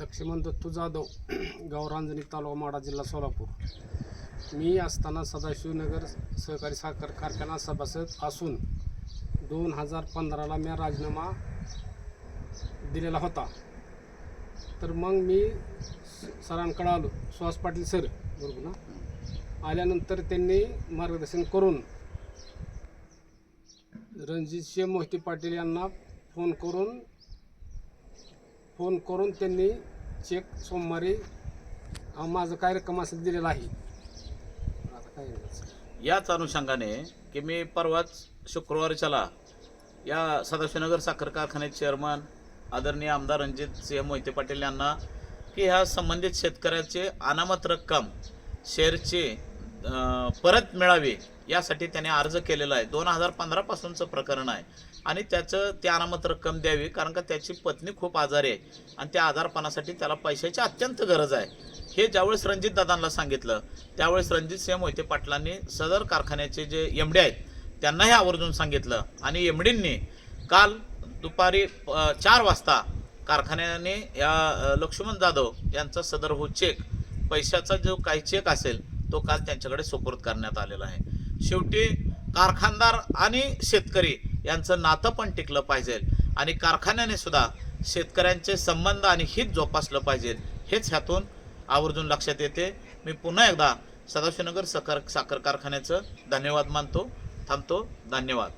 लक्ष्मण दत्तू जाधव गावरांजणी तालुका माडा जिल्हा सोलापूर. मी असताना सदाशिवनगर सहकारी साखर कारखाना सभासद असून दोन हजार पंधराला मी राजीनामा दिलेला होता. तर मग मी सरांकडे आलो. सुहास पाटील सर बरोबर ना? आल्यानंतर त्यांनी मार्गदर्शन करून रणजितसिंह मोहिते पाटील यांना फोन करून फोन करून त्यांनी चेक सोमवारी हा माझं काय रक्कम असेल दिलेला आहे. आता काय याच अनुषंगाने की मी परवाच शुक्रवारच्याला या सदाशिवनगर साखर कारखान्याचे चेअरमन आदरणीय आमदार रणजित सिंह मोहिते पाटील यांना की ह्या संबंधित शेतकऱ्याचे अनामत रक्कम शेअरचे अं, परत मिळावी यासाठी त्याने अर्ज केलेला आहे. दोन हजार पंधरापासूनचं प्रकरण आहे. आणि त्याचं ते अनामत रक्कम द्यावी कारण का त्याची पत्नी खूप आजारी आहे. आणि त्या आजारपणासाठी त्याला पैशाची अत्यंत गरज आहे. हे ज्यावेळेस रणजित दादांना सांगितलं त्यावेळेस रणजित सिंह मोहिते पाटलांनी सदर कारखान्याचे जे एमडी आहेत त्यांनाही आवर्जून सांगितलं. आणि एमडींनी काल दुपारी चार वाजता कारखान्याने या लक्ष्मण जाधव यांचा सदर हो चेक पैशाचा जो काही चेक असेल तो काल त्यांच्याकडे सुपूर्द करण्यात आलेला आहे. शेवटी कारखानदार आणि शेतकरी यांचं नातं पण टिकलं पाहिजे. आणि कारखान्याने सुद्धा शेतकऱ्यांचे संबंध आणि हित जोपासलं पाहिजे. हेच ह्यातून आवर्जून लक्षात येते. मी पुन्हा एकदा सदाशिवनगर साखर साखर कारखान्याचं धन्यवाद मानतो थांबतो. धन्यवाद.